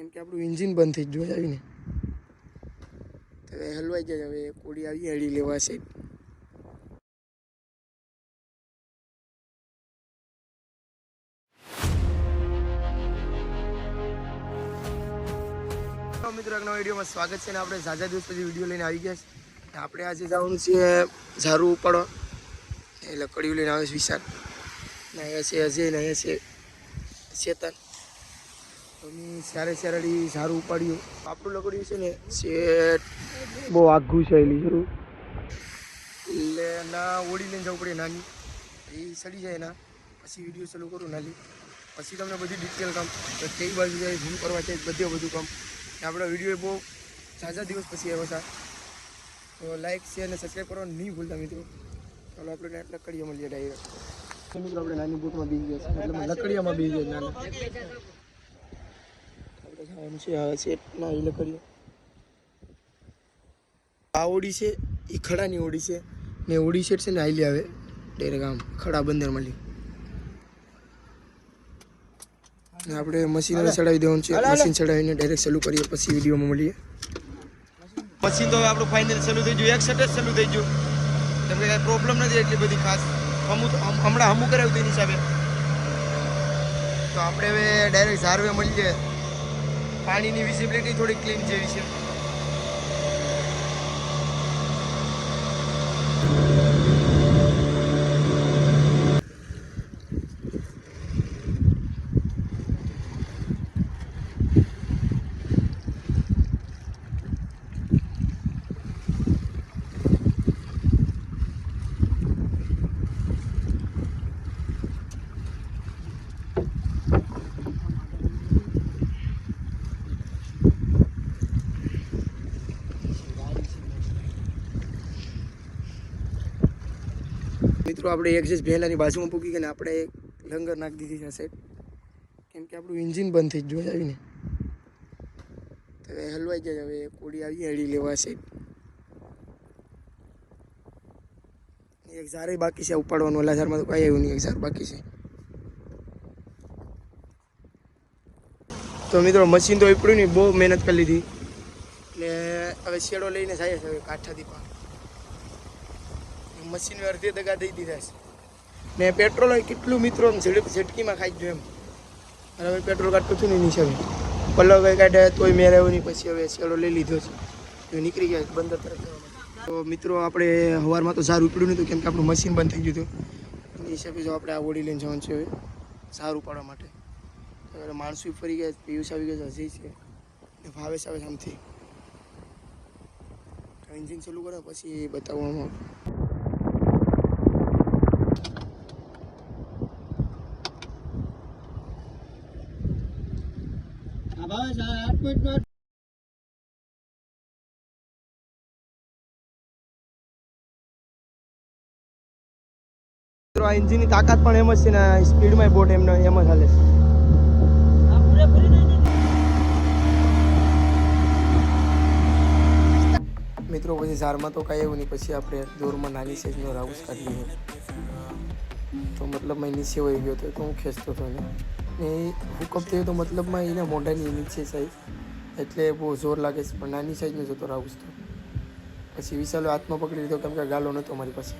કેમ કે આપણું એન્જિન બંધ થઈ ગયું આવીને. હવે હલવાઈ જાય, હવે કોડી આવી હળી લેવા છે મિત્રો એક નવા સ્વાગત છે ને આપણે ઝાઝા દિવસ પછી વીડિયો લઈને આવી ગયા છે આપણે આજે જવાનું છે ઝારું ઉપાડવા એ લકડીઓ લઈને આવે છે વિશાલ ને અહીંયા છે અજય ને અહીંયા છે ચેતન અમે સારે સારડી સારું ઉપાડ્યું. આપણું લકડ્યું છે ને શેઠ બહુ આઘું છે એલી જરૂર. એટલે ના ઓળી લઈને જવું પડે નાની. એ સડી જાય ના. પછી વીડિયો ચાલુ કરું નાની. પછી તમને બધી ડિટેલ કામ. કઈ બાજુ જાય ઝૂમ કરવા જાય, બધે બધું કામ. આપણા વીડિયો બહુ ઝાઝા દિવસ પછી આવ્યો છે તો લાઈક શેર અને સબસ્ક્રાઈબ કરવાનું નહીં ભૂલતા મિત્રો. ચાલો આપણે લકડીઓ મળીએ ડાયરેક્ટ મિત્રો આપણે નાની બોટમાં બી ગયા મતલબ લકડીયામાં બી ગયા નાના જવાનું છે હવે સેટના એ લકડીઓ આ ઓડી છે એ ખડાની ઓડી છે. ને ઓડી સેટ છે ને આઈલી આવે ડાયરેક્ટ આમ ખડા બંદર મળી. આપણે મશીન ચડાવી દેવાનું છે. મશીન ચડાવીને ડાયરેક્ટ ચાલુ કરીએ પછી વિડીયોમાં મળીએ. મશીન તો હવે આપણું ફાઇનલ ચાલુ થઈ ગયું. એક સેટ જ ચાલુ થઈ ગયું. કેમ કાંઈ પ્રોબ્લેમ નથી એટલી બધી ખાસ. અમુક હમણાં અમુક કરાવ્યું તેની હિસાબે. તો આપણે હવે ડાયરેક્ટ ઝારવે મળીએ. પાણીની વિઝિબિલિટી થોડી ક્લીન જેવી છે. મિત્રો, આપણે એક્ઝેસ ભેલાની બાજુમાં પૂકી ગઈને આપણે લંગર નાખી દીધી છે સાહેબ કેમ કે આપણું ઇન્જિન બંધ થઈ ગયું આવીને. તો હલવાઈ જાય હવે કોડી આવી હળી લેવા સાહેબ એક ઝારે બાકી છે ઉપાડવાનું, ઓલા તો કાંઈ એવું નહીં, એક ઝાર બાકી છે. તો મિત્રો મશીન તો ઉપડ્યું નહીં, બહુ મહેનત કરી લીધી. એટલે હવે શેડો લઈને જાય છે હવે કાંઠાથી પણ મશીન અડધી દગા દઈ દીધા છે. ને પેટ્રોલ કેટલું મિત્રો આમ ઝડપ ઝટકીમાં ખાઈ ગયું એમ. હવે પેટ્રોલ કાઢતું હતું ને એની હિસાબે પલ્લવ ભાઈ કાઢે તોય મેં રહ્યો નહીં પછી હવે શેડો લઈ લીધો છે. તો નીકળી ગયા બંદર તરફ તો મિત્રો, આપણે સવારમાં તો સારું ઉપડ્યું નહોતું, કેમ કે આપણું મશીન બંધ થઈ ગયું હતું. એ હિસાબે જો આપણે આ ઓડી લઈને જવાનું છે હવે, સારું પાડવા માટે. માણસો ફરી ગયા પિયુષ આવી ગયા હજી છે. ને ભાવેશ આવે આમથી. એન્જિન ચાલુ કરે, પછી બતાવવામાં મિત્રો આ એન્જિનની તાકાત પણ એમ જ છે ને સ્પીડમાં બોટ એમને એમ જ હાલે છે. મિત્રો પછી ઝારમાં તો કાંઈ એવું નહીં પછી આપણે દૂરમાં નાની સાઈઝનો રાઉસ કાઢીએ. તો મતલબમાં નીચે વહી ગયો હતો તો હું ખેંચતો હતો એને. ને હુકઅપ થયો તો મતલબમાં એના મોઢાની નીચે સાઈઝ એટલે બહુ જોર લાગે છે. પણ નાની સાઈઝનો જતો રાઉસ તો પછી વિશાલો હાથમાં પકડી લીધો કેમ કે ગાલો નહોતો મારી પાસે.